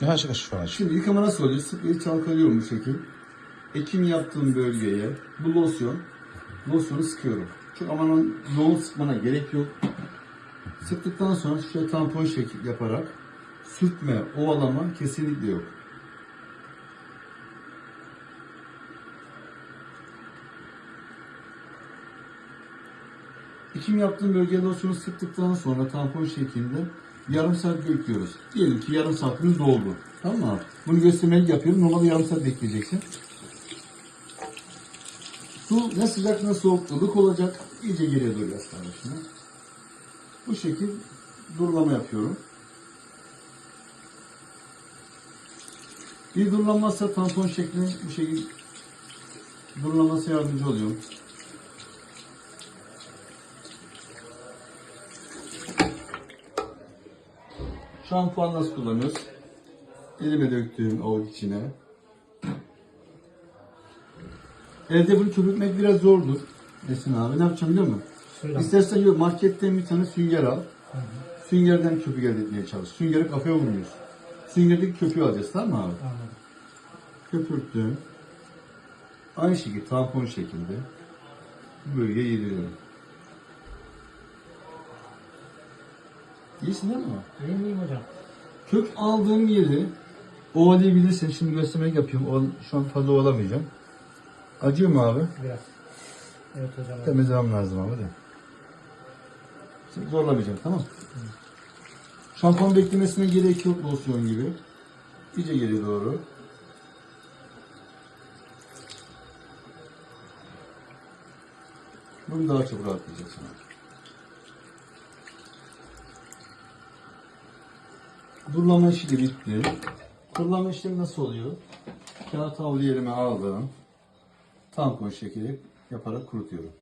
Yavaş yavaş şu an. Şimdi yıkama nasıl oluyor? Spreyi çalkalıyorum bu şekil. Ekim yaptığım bölgeye bu losyon, losyonu sıkıyorum. Çok aman yoğun sıkmana gerek yok. Sıktıktan sonra şöyle tampon şekil yaparak sürtme, ovalama kesinlikle yok. Ekim yaptığım bölgeye losyonu sıktıktan sonra tampon şeklinde yarım saat bekliyoruz. Diyelim ki yarım saatimiz doldu. Tamam mı? Bunu göstermelik yapıyorum. Normalde yarım saat bekleyeceksin. Su ne sıcak ne soğuk ılık olacak. İyice geriye doğru kardeşine. Bu şekil durulama yapıyorum. Bir durulanmazsa tampon şekli bu şekil durulaması yardımcı oluyor. Şampuan nasıl kullanıyoruz? Elime döktüğüm o içine. Elde bunu köpürtmek biraz zordur. Esin abi ne yapacağım biliyor musun? Söyle. İstersen yok marketten bir tane sünger al. Süngerden köpük elde etmeye çalış. Süngeri kafaya vurmuyoruz. Süngerdeki köpüğü alacağız tamam mı abi? Anladım. Köpürttüm. Aynı şekilde tampon şekilde bu bölgeye yediriyorum. İyisin değil mi? İyi miyim hocam? Kök aldığım yeri ovalayabilirsin. Şimdi göstermek yapıyorum. O, şu an fazla ovalamayacağım. Acıyor mu abi? Biraz. Evet hocam. Temizlemem lazım abi de. Şimdi zorlamayacağım tamam Şampuan beklemesine gerek yok losyon gibi. İyice geri doğru. Bunu daha çok rahatlayacaksın abi. Durulama işi de bitti. Kurulama işlemi nasıl oluyor? Kağıt havlu elime aldım. Tampon şekli yaparak kurutuyorum.